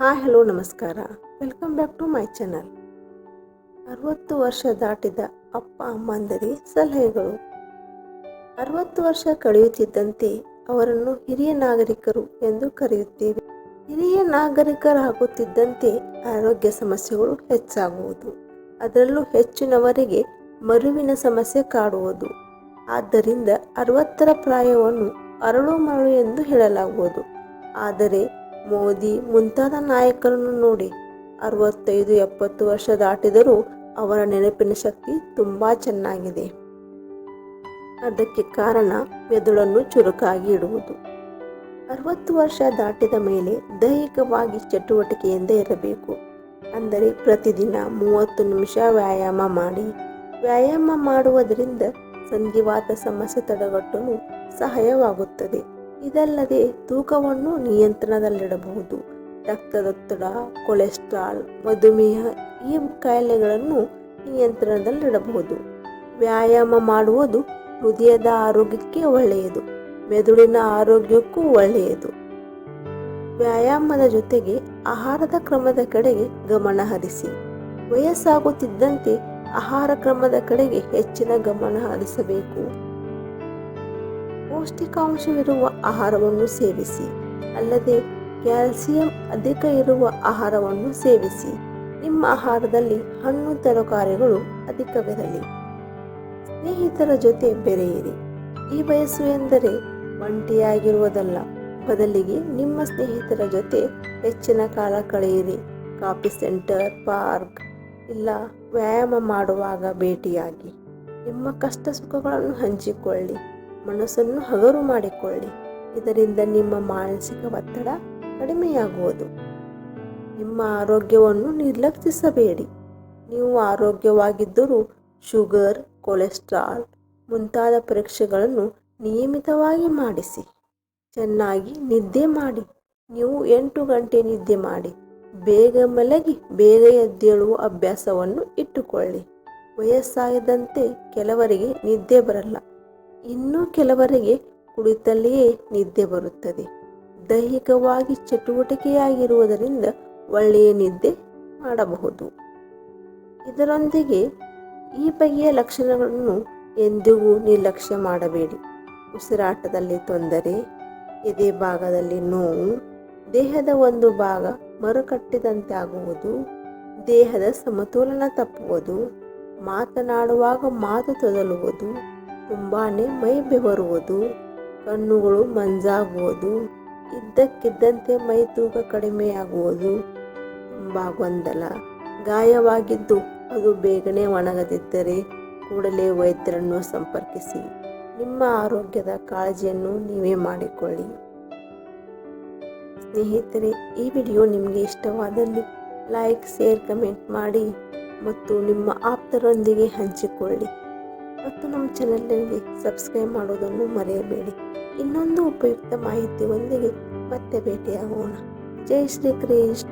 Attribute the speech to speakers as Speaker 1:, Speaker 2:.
Speaker 1: Hi hello, ನಮಸ್ಕಾರ. Welcome back to my channel ಅರವತ್ತು ವರ್ಷ ದಾಟಿದ ಅಪ್ಪ ಅಮ್ಮಂದರಿ ಸಲಹೆಗಳು. ಅರವತ್ತು ವರ್ಷ ಕಳೆಯುತ್ತಿದ್ದಂತೆ ಅವರನ್ನು ಹಿರಿಯ ನಾಗರಿಕರು ಎಂದು ಕರೆಯುತ್ತೇವೆ. ಹಿರಿಯ ನಾಗರಿಕರಾಗುತ್ತಿದ್ದಂತೆ ಆರೋಗ್ಯ ಸಮಸ್ಯೆಗಳು ಹೆಚ್ಚಾಗುವುದು. ಅದರಲ್ಲೂ ಹೆಚ್ಚಿನವರಿಗೆ ಮರುವಿನ ಸಮಸ್ಯೆ ಕಾಡುವುದು. ಆದ್ದರಿಂದ ಅರವತ್ತರ ಪ್ರಾಯವನ್ನು ಅರಳು ಮರಳು ಎಂದು ಹೇಳಲಾಗುವುದು. ಆದರೆ ಮೋದಿ ಮುಂತಾದ ನಾಯಕರನ್ನು ನೋಡಿ ಅರವತ್ತೈದು, ಎಪ್ಪತ್ತು ವರ್ಷ ದಾಟಿದರೂ ಅವರ ನೆನಪಿನ ಶಕ್ತಿ ತುಂಬ ಚೆನ್ನಾಗಿದೆ. ಅದಕ್ಕೆ ಕಾರಣ ಮೆದುಳನ್ನು ಚುರುಕಾಗಿ ಇಡುವುದು. ಅರವತ್ತು ವರ್ಷ ದಾಟಿದ ಮೇಲೆ ದೈಹಿಕವಾಗಿ ಚಟುವಟಿಕೆಯಿಂದ ಇರಬೇಕು. ಅಂದರೆ ಪ್ರತಿದಿನ ಮೂವತ್ತು ನಿಮಿಷ ವ್ಯಾಯಾಮ ಮಾಡಿ. ವ್ಯಾಯಾಮ ಮಾಡುವುದರಿಂದ ಸಂಧಿವಾತ ಸಮಸ್ಯೆ ತಡೆಗಟ್ಟಲು ಸಹಾಯವಾಗುತ್ತದೆ. ಇದಲ್ಲದೆ ತೂಕವನ್ನು ನಿಯಂತ್ರಣದಲ್ಲಿಡಬಹುದು. ರಕ್ತದೊತ್ತಡ, ಕೊಲೆಸ್ಟ್ರಾಲ್, ಮಧುಮೇಹ ಈ ಕಾಯಿಲೆಗಳನ್ನು ನಿಯಂತ್ರಣದಲ್ಲಿಡಬಹುದು. ವ್ಯಾಯಾಮ ಮಾಡುವುದು ಹೃದಯದ ಆರೋಗ್ಯಕ್ಕೆ ಒಳ್ಳೆಯದು, ಮೆದುಳಿನ ಆರೋಗ್ಯಕ್ಕೂ ಒಳ್ಳೆಯದು. ವ್ಯಾಯಾಮದ ಜೊತೆಗೆ ಆಹಾರದ ಕ್ರಮದ ಕಡೆಗೆ ಗಮನ ಹರಿಸಿ. ವಯಸ್ಸಾಗುತ್ತಿದ್ದಂತೆ ಆಹಾರ ಕ್ರಮದ ಕಡೆಗೆ ಹೆಚ್ಚಿನ ಗಮನ ಹರಿಸಬೇಕು. ಪೌಷ್ಟಿಕಾಂಶವಿರುವ ಆಹಾರವನ್ನು ಸೇವಿಸಿ, ಅಲ್ಲದೆ ಕ್ಯಾಲ್ಸಿಯಂ ಅಧಿಕ ಇರುವ ಆಹಾರವನ್ನು ಸೇವಿಸಿ. ನಿಮ್ಮ ಆಹಾರದಲ್ಲಿ ಹಣ್ಣು ತರಕಾರಿಗಳು ಅಧಿಕವಿರಲಿ. ಸ್ನೇಹಿತರ ಜೊತೆ ಬೆರೆಯಿರಿ. ಈ ವಯಸ್ಸು ಎಂದರೆ ಒಂಟಿಯಾಗಿರುವುದಲ್ಲ. ಬದಲಿಗೆ ನಿಮ್ಮ ಸ್ನೇಹಿತರ ಜೊತೆ ಹೆಚ್ಚಿನ ಕಾಲ ಕಳೆಯಿರಿ. ಕಾಫಿ ಸೆಂಟರ್, ಪಾರ್ಕ್, ಇಲ್ಲ ವ್ಯಾಯಾಮ ಮಾಡುವಾಗ ಭೇಟಿಯಾಗಿ. ನಿಮ್ಮ ಕಷ್ಟ ಸುಖಗಳನ್ನು ಹಂಚಿಕೊಳ್ಳಿ. ಮನಸ್ಸನ್ನು ಹಗರು ಮಾಡಿಕೊಳ್ಳಿ. ಇದರಿಂದ ನಿಮ್ಮ ಮಾನಸಿಕ ಒತ್ತಡ ಕಡಿಮೆಯಾಗುವುದು. ನಿಮ್ಮ ಆರೋಗ್ಯವನ್ನು ನಿರ್ಲಕ್ಷಿಸಬೇಡಿ. ನೀವು ಆರೋಗ್ಯವಾಗಿದ್ದರೂ ಶುಗರ್, ಕೊಲೆಸ್ಟ್ರಾಲ್ ಮುಂತಾದ ಪರೀಕ್ಷೆಗಳನ್ನು ನಿಯಮಿತವಾಗಿ ಮಾಡಿಸಿ. ಚೆನ್ನಾಗಿ ನಿದ್ದೆ ಮಾಡಿ. ನೀವು ಎಂಟು ಗಂಟೆ ನಿದ್ದೆ ಮಾಡಿ. ಬೇಗ ಮಲಗಿ, ಬೇಗ ಎದ್ದೇಳುವ ಅಭ್ಯಾಸವನ್ನು ಇಟ್ಟುಕೊಳ್ಳಿ. ವಯಸ್ಸಾದಂತೆ ಕೆಲವರಿಗೆ ನಿದ್ದೆ ಬರಲ್ಲ. ಇನ್ನು ಕೆಲವರಿಗೆ ಕುಳಿತಲ್ಲಿಯೇ ನಿದ್ದೆ ಬರುತ್ತದೆ. ದೈಹಿಕವಾಗಿ ಚಟುವಟಿಕೆಯಾಗಿರುವುದರಿಂದ ಒಳ್ಳೆಯ ನಿದ್ದೆ ಮಾಡಬಹುದು. ಇದರೊಂದಿಗೆ ಈ ಬಗೆಯ ಲಕ್ಷಣಗಳನ್ನು ಎಂದಿಗೂ ನಿರ್ಲಕ್ಷ್ಯ ಮಾಡಬೇಡಿ. ಉಸಿರಾಟದಲ್ಲಿ ತೊಂದರೆ, ಎದೆ ಭಾಗದಲ್ಲಿ ನೋವು, ದೇಹದ ಒಂದು ಭಾಗ ಮರುಕಟ್ಟಿದಂತೆ ಆಗುವುದು ದೇಹದ ಸಮತೋಲನ ತಪ್ಪುವುದು, ಮಾತನಾಡುವಾಗ ಮಾತು ತೊದಲುವುದು ತುಂಬಾನೇ ಮೈ ಬೆವರುವುದು ಕಣ್ಣುಗಳು ಮಂಜಾಗುವುದು, ಇದ್ದಕ್ಕಿದ್ದಂತೆ ಮೈ ತೂಕ ಕಡಿಮೆಯಾಗುವುದು ತುಂಬ ಗೊಂದಲ. ಗಾಯವಾಗಿದ್ದು ಅದು ಬೇಗನೆ ಒಣಗದಿದ್ದರೆ ಕೂಡಲೇ ವೈದ್ಯರನ್ನು ಸಂಪರ್ಕಿಸಿ. ನಿಮ್ಮ ಆರೋಗ್ಯದ ಕಾಳಜಿಯನ್ನು ನೀವೇ ಮಾಡಿಕೊಳ್ಳಿ. ಸ್ನೇಹಿತರೆ, ಈ ವಿಡಿಯೋ ನಿಮಗೆ ಇಷ್ಟವಾದಲ್ಲಿ ಲೈಕ್, ಶೇರ್, ಕಮೆಂಟ್ ಮಾಡಿ ಮತ್ತು ನಿಮ್ಮ ಆಪ್ತರೊಂದಿಗೆ ಹಂಚಿಕೊಳ್ಳಿ. ಮತ್ತು ನಮ್ಮ ಚಾನಲ್ನಲ್ಲಿ ಸಬ್ಸ್ಕ್ರೈಬ್ ಮಾಡೋದನ್ನು ಮರೆಯಬೇಡಿ. ಇನ್ನೊಂದು ಉಪಯುಕ್ತ ಮಾಹಿತಿಯೊಂದಿಗೆ ಮತ್ತೆ ಭೇಟಿಯಾಗೋಣ. ಜೈ ಶ್ರೀ ಕೃಷ್ಣ.